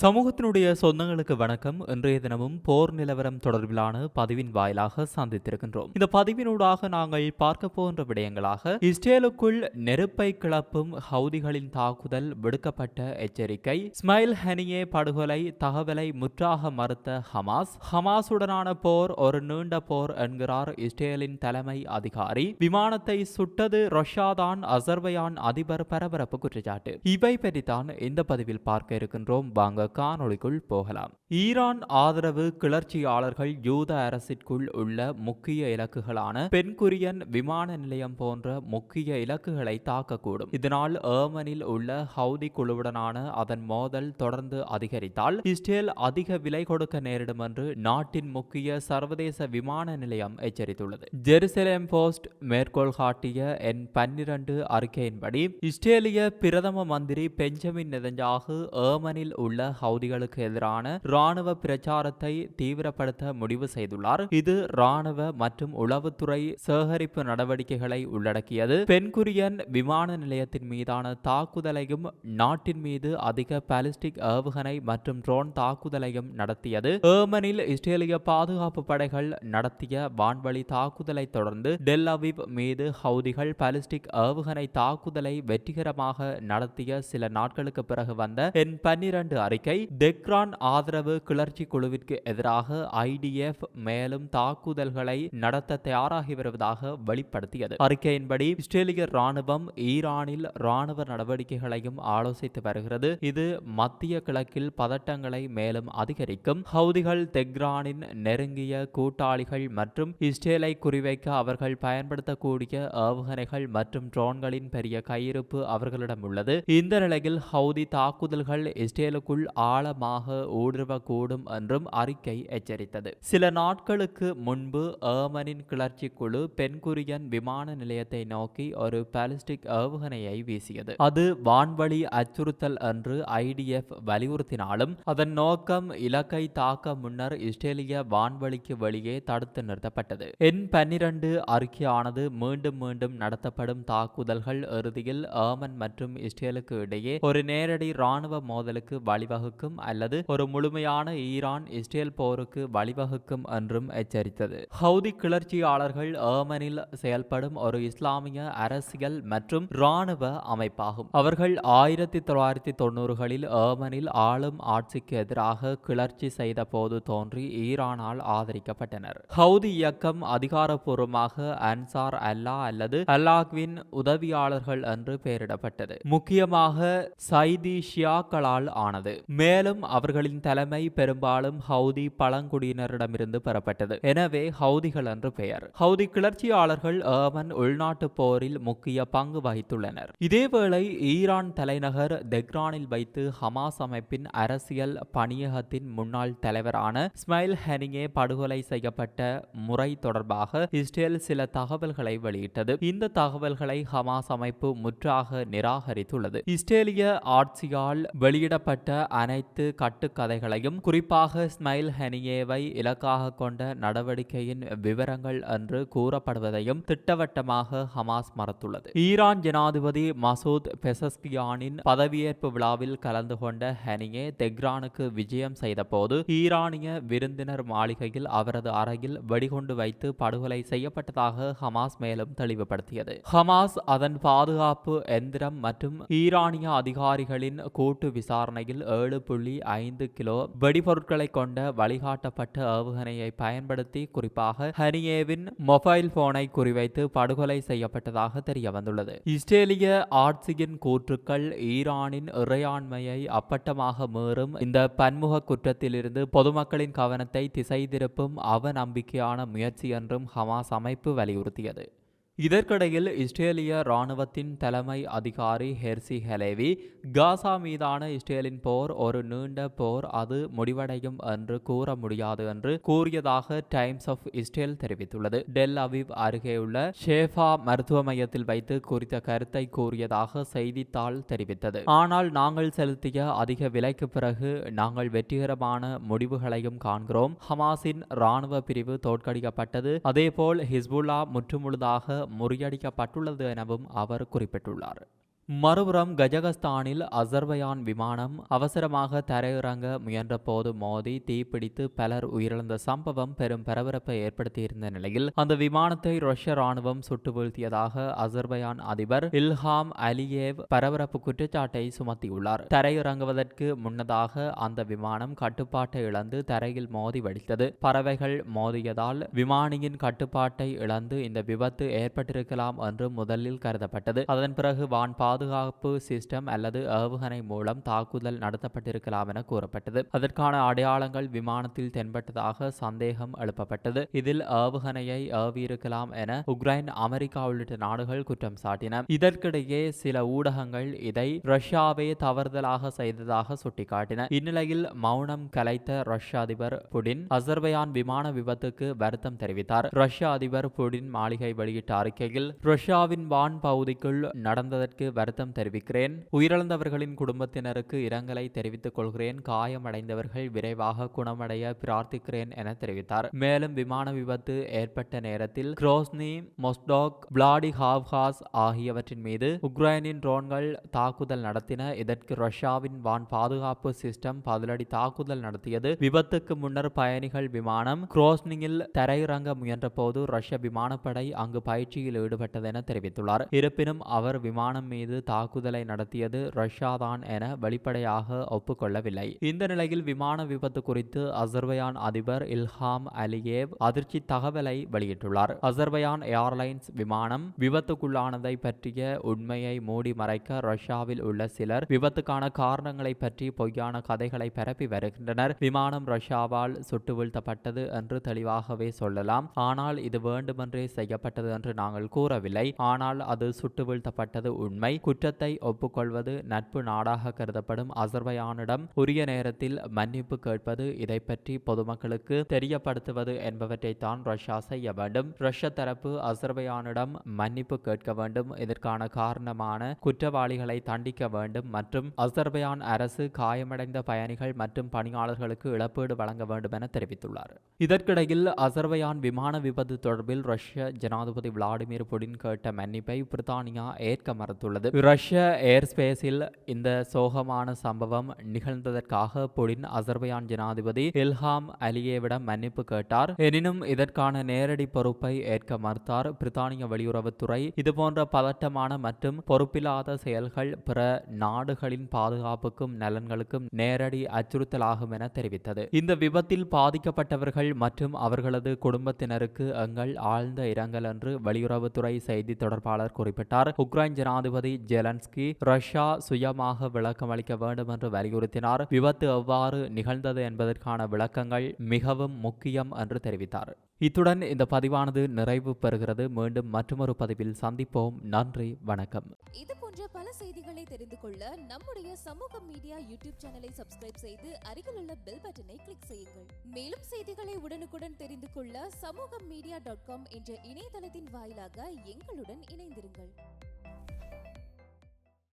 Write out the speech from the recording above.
சமூகத்தினுடைய சொந்தங்களுக்கு வணக்கம். இன்றைய தினமும் போர் நிலவரம் தொடர்பிலான பதிவின் வாயிலாக சந்தித்திருக்கின்றோம். இந்த பதிவினூடாக நாங்கள் பார்க்க போகின்ற விடயங்களாக இஸ்ரேலுக்குள் நெருப்பை கிளப்பும் ஹவுதிகளின் தாக்குதல் விடுக்கப்பட்ட எச்சரிக்கை ஸ்மைல் ஹனியே படுகொலை தகவலை முற்றாக மறுத்த ஹமாஸ் ஹமாஸுடனான போர் ஒரு நீண்ட போர் என்கிறார் இஸ்ரேலின் தலைமை அதிகாரி. விமானத்தை சுட்டது ரஷ்யாதான் அசர்பையான் அதிபர் பரபரப்பு குற்றச்சாட்டு. இவை பற்றித்தான் இந்த பதிவில் பார்க்க இருக்கின்றோம். வாங்க காணொளிக்குள் போகலாம். ஈரான் ஆதரவு கிளர்ச்சியாளர்கள் யூத அரசிற்குள் உள்ள முக்கிய இலக்குகளான பென்குரியன் விமான நிலையம் போன்ற முக்கிய இலக்குகளை தாக்கக்கூடும். இதனால் ஏமனில் உள்ள ஹவுதி குழுவுடனான அதன் மோதல் தொடர்ந்து அதிகரித்தால் இஸ்ரேல் அதிக விலை கொடுக்க நேரிடும் என்று நாட்டின் முக்கிய சர்வதேச விமான நிலையம் எச்சரித்துள்ளது. ஜெருசலேம் போஸ்ட் மேற்கோள் காட்டிய என் பன்னிரண்டு அறிக்கையின்படி இஸ்ரேலிய பிரதம மந்திரி பெஞ்சமின் நெதஞ்சாகு ஏமனில் உள்ள ஹவுதிகளுக்கு எதிரான ராணுவ பிரச்சாரத்தை தீவிரப்படுத்த முடிவு செய்துள்ளார். இது ராணுவ மற்றும் உளவுத்துறை சேகரிப்பு நடவடிக்கைகளை உள்ளடக்கியது. பென்குரியன் விமான நிலையத்தின் மீதான தாக்குதலையும் நாட்டின் மீது அதிக பாலிஸ்டிக் ஏவுகணை மற்றும் ட்ரோன் தாக்குதலையும் நடத்தியது. ஏமனில் இஸ்ரேலிய பாதுகாப்பு படைகள் நடத்திய வான்வழி தாக்குதலை தொடர்ந்து டெல் மீது ஹவுதிகள் பாலிஸ்டிக் ஏவுகணை தாக்குதலை வெற்றிகரமாக நடத்திய சில நாட்களுக்கு பிறகு வந்த என் பன்னிரண்டு அறிக்கை தெக்ரான் ஆதரவு கிளர்ச்சி குழுவிற்கு எதிராக ஐடிஎஃப் மேலும் தாக்குதல்களை நடத்த தயாராகி வருவதாக வெளிப்படுத்தியது. அறிக்கையின்படி இஸ்ரேலிய ராணுவம் ஈரானில் ராணுவ நடவடிக்கைகளையும் ஆலோசித்து வருகிறது. இது மத்திய கிழக்கில் பதட்டங்களை மேலும் அதிகரிக்கும். ஹவுதிகள் தெக்ரானின் நெருங்கிய கூட்டாளிகள் மற்றும் இஸ்ரேலை குறிவைக்க அவர்கள் பயன்படுத்தக்கூடிய ஏவுகணைகள் மற்றும் ட்ரோன்களின் பெரிய கையிருப்பு அவர்களிடம் உள்ளது. இந்த நிலையில் ஹவுதி தாக்குதல்கள் இஸ்ரேலுக்குள் ஆழமாக ஊடுருவக்கூடும் என்றும் அறிக்கை எச்சரித்தது. சில நாட்களுக்கு முன்பு ஏமனின் கிளர்ச்சி குழு பென்குரியன் விமான நிலையத்தை நோக்கி ஒரு பாலிஸ்டிக் ஏவுகணையை வீசியது. அது வான்வழி அச்சுறுத்தல் என்று ஐடிஎஃப் வலியுறுத்தினாலும் அதன் நோக்கம் இலக்கை தாக்க முன்னர் இஸ்ரேலிய வான்வழிக்கு வெளியே தடுத்து நிறுத்தப்பட்டது. என் பன்னிரண்டு அறிக்கையானது மீண்டும் மீண்டும் நடத்தப்படும் தாக்குதல்கள் இறுதியில் ஏமன் மற்றும் இஸ்ரேலுக்கு இடையே ஒரு நேரடி ராணுவ மோதலுக்கு வழிவகுக்கும் அல்லது ஒரு முழுமையான ஈரான் இஸ்ரேல் போருக்கு வழிவகுக்கும் என்றும் எச்சரித்தது. ஹவுதி கிளர்ச்சியாளர்கள் ஏமனில் செயல்படும் ஒரு இஸ்லாமிய அரசியல் மற்றும் இராணுவ அமைப்பாகும். அவர்கள் ஆயிரத்தி தொள்ளாயிரத்தி தொண்ணூறுகளில் ஏமனில் ஆளும் ஆட்சிக்கு எதிராக கிளர்ச்சி செய்த போது தோன்றி ஈரானால் ஆதரிக்கப்பட்டனர். ஹவுதி இயக்கம் அதிகாரப்பூர்வமாக அன்சார் அல்லா அல்லது அல்லாஹ்வின் உதவியாளர்கள் என்று பெயரிடப்பட்டது. முக்கியமாக சைதி ஷியாக்களால் ஆனது. மேலும் அவர்களின் தலைமை பெரும்பாலும் ஹவுதி பழங்குடியினரிடமிருந்து பெறப்பட்டது. எனவே ஹவுதிகள் என்று பெயர். ஹவுதி கிளர்ச்சியாளர்கள் ஏமன் உள்நாட்டு போரில் முக்கிய பங்கு வகித்துள்ளனர். இதேவேளை ஈரான் தலைநகர் தெக்ரானில் வைத்து ஹமாஸ் அமைப்பின் அரசியல் பணியகத்தின் முன்னாள் தலைவரான ஸ்மைல் ஹெனிங்கே படுகொலை செய்யப்பட்ட முறை தொடர்பாக இஸ்ரேல் சில தகவல்களை வெளியிட்டது. இந்த தகவல்களை ஹமாஸ் அமைப்பு முற்றாக நிராகரித்துள்ளது. இஸ்ரேலிய ஆட்சியால் வெளியிடப்பட்ட அனைத்து கட்டுக்கதைகளையும் குறிப்பாக ஸ்மைல் ஹெனியேவை இலக்காக கொண்ட நடவடிக்கையின் விவரங்கள் என்று கூறப்படுவதையும் திட்டவட்டமாக ஹமாஸ் மறுத்துள்ளது. ஈரான் ஜனாதிபதி மசூத் பெசஸ்கியானின் பதவியேற்பு விழாவில் கலந்து கொண்ட ஹெனியே தெக்ரானுக்கு விஜயம் செய்தபோது ஈரானிய விருந்தினர் மாளிகையில் அவரது அறையில் வெடிகுண்டு வைத்து படுகொலை செய்யப்பட்டதாக ஹமாஸ் மேலும் தெளிவுபடுத்தியது. ஹமாஸ் அதன் பாதுகாப்பு எந்திரம் மற்றும் ஈரானிய அதிகாரிகளின் கூட்டு விசாரணையில் ஏழு புள்ளி ஐந்து கிலோ. வெடிபொருட்களை கொண்ட வழிகாட்டப்பட்ட ஏவுகணையை பயன்படுத்தி குறிப்பாக ஹனியேவின் மொபைல் போனை குறிவைத்து படுகொலை செய்யப்பட்டதாக தெரிய வந்துள்ளது இஸ்ரேலிய ஆட்சியின் கூற்றுக்கள் ஈரானின் இறையாண்மையை அப்பட்டமாக மீறும். இந்த பன்முக குற்றத்திலிருந்து பொதுமக்களின் கவனத்தை திசை திருப்பும் அவநம்பிக்கையான முயற்சி என்றும் ஹமாஸ் அமைப்பு வலியுறுத்தியது. இதற்கிடையில் இஸ்ரேலிய இராணுவத்தின் தலைமை அதிகாரி ஹெர்சி ஹெலேவி காசா மீதான இஸ்ரேலின் போர் ஒரு நீண்ட போர் அது முடிவடையும் என்று கூற முடியாது என்று கூறியதாக டைம்ஸ் ஆஃப் இஸ்ரேல் தெரிவித்துள்ளது. டெல் அவிவ் அருகேயுள்ள ஷேஃபா மருத்துவ மையத்தில் வைத்து குறித்த கருத்தை கூறியதாக செய்தித்தாள் தெரிவித்தது. ஆனால் நாங்கள் செலுத்திய அதிக விலைக்கு பிறகு நாங்கள் வெற்றிகரமான முடிவுகளையும் காண்கிறோம். ஹமாஸின் இராணுவ பிரிவு தோற்கடிக்கப்பட்டது. அதேபோல் ஹிஸ்புல்லா முற்றுமுழுதாக முறியடிக்கப்பட்டுள்ளது எனவும் அவர் குறிப்பிட்டுள்ளார். மறுபுறம் கஜகஸ்தானில் அசர்பயான் விமானம் அவசரமாக தரையிறங்க முயன்றபோது மோதி தீப்பிடித்து பலர் உயிரிழந்த சம்பவம் பெரும் பரபரப்பை ஏற்படுத்தியிருந்த நிலையில் அந்த விமானத்தை ரஷ்ய ராணுவம் சுட்டு வீழ்த்தியதாக அசர்பயான் அதிபர் இல்ஹாம் அலியேவ் பரபரப்பு குற்றச்சாட்டை சுமத்தியுள்ளார். தரையிறங்குவதற்கு முன்னதாக அந்த விமானம் கட்டுப்பாட்டை இழந்து தரையில் மோதி வெடித்தது. பறவைகள் மோதியதால் விமானியின் கட்டுப்பாட்டை இழந்து இந்த விபத்து ஏற்பட்டிருக்கலாம் என்று முதலில் கருதப்பட்டது. அதன் பிறகு வான் பாதுகாப்பு சிஸ்டம் அல்லது ஏவுகணை மூலம் தாக்குதல் நடத்தப்பட்டிருக்கலாம் என கூறப்பட்டது. அதற்கான அடையாளங்கள் விமானத்தில் தென்பட்டதாக சந்தேகம் எழுப்பப்பட்டது. இதில் ஏவுகணையை ஏவியிருக்கலாம் என உக்ரைன் அமெரிக்கா உள்ளிட்ட நாடுகள் குற்றம் சாட்டின. இதற்கிடையே சில ஊடகங்கள் இதை ரஷ்யாவே தவறுதலாக செய்ததாக சுட்டிக்காட்டின. இந்நிலையில் மௌனம் கலைத்த ரஷ்ய அதிபர் புடின் அசர்பையான் விமான விபத்துக்கு வருத்தம் தெரிவித்தார். ரஷ்ய அதிபர் புடின் மாளிகை வெளியிட்ட அறிக்கையில் ரஷ்யாவின் வான் பகுதிக்குள் நடந்ததற்கு வருத்தம் தெரிவிக்கிறேன். உயிரிழந்தவர்களின் குடும்பத்தினருக்கு இரங்கலை தெரிவித்துக் கொள்கிறேன். காயமடைந்தவர்கள் விரைவாக குணமடைய பிரார்த்திக்கிறேன் என தெரிவித்தார். மேலும் விமான விபத்து ஏற்பட்ட நேரத்தில் குரோஸ்னி மொஸ்டாக் பிளாடி ஹாவ்ஹாஸ் ஆகியவற்றின் மீது உக்ரைனின் ட்ரோன்கள் தாக்குதல் நடத்தின இதற்கு ரஷ்யாவின் வான் பாதுகாப்பு சிஸ்டம் பதிலடி தாக்குதல் நடத்தியது. விபத்துக்கு முன்னர் பயணிகள் விமானம் குரோஸ்னியில் தரையிறங்க முயன்றபோது ரஷ்ய விமானப்படை அங்கு பயிற்சியில் ஈடுபட்டது என தெரிவித்துள்ளார். இருப்பினும் அவர் விமானம் மீது தாக்குதலை நடத்தியது ரஷ்யா தான் என வெளிப்படையாக ஒப்புக்கொள்ளவில்லை. இந்த நிலையில் விமான விபத்து குறித்து அசர்பயான் அதிபர் இல்ஹாம் அலியேவ் அதிர்ச்சி தகவலை வெளியிட்டுள்ளார். அசர்பயான் ஏர்லைன்ஸ் விமானம் விபத்துக்குள்ளானதை பற்றிய உண்மையை மூடி மறைக்க ரஷ்யாவில் உள்ள சிலர் விபத்துக்கான காரணங்களை பற்றி பொய்யான கதைகளை பரப்பி வருகின்றனர். விமானம் ரஷ்யாவால் சுட்டு வீழ்த்தப்பட்டது என்று தெளிவாகவே சொல்லலாம். ஆனால் இது வேண்டுமென்றே செய்யப்பட்டது என்று நாங்கள் கூறவில்லை. ஆனால் அது சுட்டு வீழ்த்தப்பட்டது உண்மை. குற்றத்தை ஒப்புக்கொள்வது நட்பு நாடாக கருதப்படும் அசர்பையானிடம் உரிய நேரத்தில் மன்னிப்பு கேட்பது இதை பற்றி பொதுமக்களுக்கு தெரியப்படுத்துவது என்பவற்றை தான் ரஷ்யா செய்ய வேண்டும். ரஷ்ய தரப்பு அசர்பையானிடம் மன்னிப்பு கேட்க வேண்டும். இதற்கான காரணமான குற்றவாளிகளை தண்டிக்க வேண்டும் மற்றும் அசர்பையான் அரசு காயமடைந்த பயணிகள் மற்றும் பணியாளர்களுக்கு இழப்பீடு வழங்க வேண்டும் என தெரிவித்துள்ளார். இதற்கிடையில் அசர்பையான் விமான விபத்து தொடர்பில் ரஷ்ய ஜனாதிபதி விளாடிமிர் புடின் கேட்ட மன்னிப்பை பிரித்தானியா ஏற்க மறுத்துள்ளது. ரஷ்ய ஏர்ஸ்பேஸில் இந்த சோகமான சம்பவம் நிகழ்ந்ததற்காக புடின் அசர்பையான் ஜனாதிபதி இல்ஹாம் அலியேவிடம் மன்னிப்பு கேட்டார். எனினும் இதற்கான நேரடி பொறுப்பை ஏற்க மறுத்தார். பிரித்தானிய வெளியுறவுத்துறை இதுபோன்ற பதட்டமான மற்றும் பொறுப்பில்லாத செயல்கள் பிற நாடுகளின் பாதுகாப்புக்கும் நலன்களுக்கும் நேரடி அச்சுறுத்தலாகும் என தெரிவித்தது. இந்த விபத்தில் பாதிக்கப்பட்டவர்கள் மற்றும் அவர்களது குடும்பத்தினருக்கு எங்கள் ஆழ்ந்த இரங்கல் என்று வெளியுறவுத்துறை செய்தி தொடர்பாளர் குறிப்பிட்டார். உக்ரைன் ஜனாதிபதி ஜெலன்ஸ்கி ரஷ்யா சுயமாக விளக்கம் அளிக்க வேண்டும் என்று வலியுறுத்தினார். விபத்து எவ்வாறு நிகழ்ந்தது என்பதற்கான விளக்கங்கள் மிகவும் முக்கியம் என்று தெரிவித்தார். இத்துடன் இந்த பதிவானது நிறைவு பெறுகிறது. மீண்டும் மற்றொரு பதிவில் சந்திப்போம். நன்றி வணக்கம். இது போன்ற பல செய்திகளை தெரிந்து கொள்ள நம்முடைய சமூக மீடியா யூடியூப் சேனலை சப்ஸ்கிரைப் செய்து அருகிலுள்ள பெல் பட்டனை கிளிக் செய்யுங்கள். மேலும் செய்திகளை உடனுக்குடன் தெரிந்து கொள்ள சமூக மீடியா டாட் காம் என்ற இணையதளத்தின் வாயிலாக எங்களுடன் இணைந்திருங்கள்.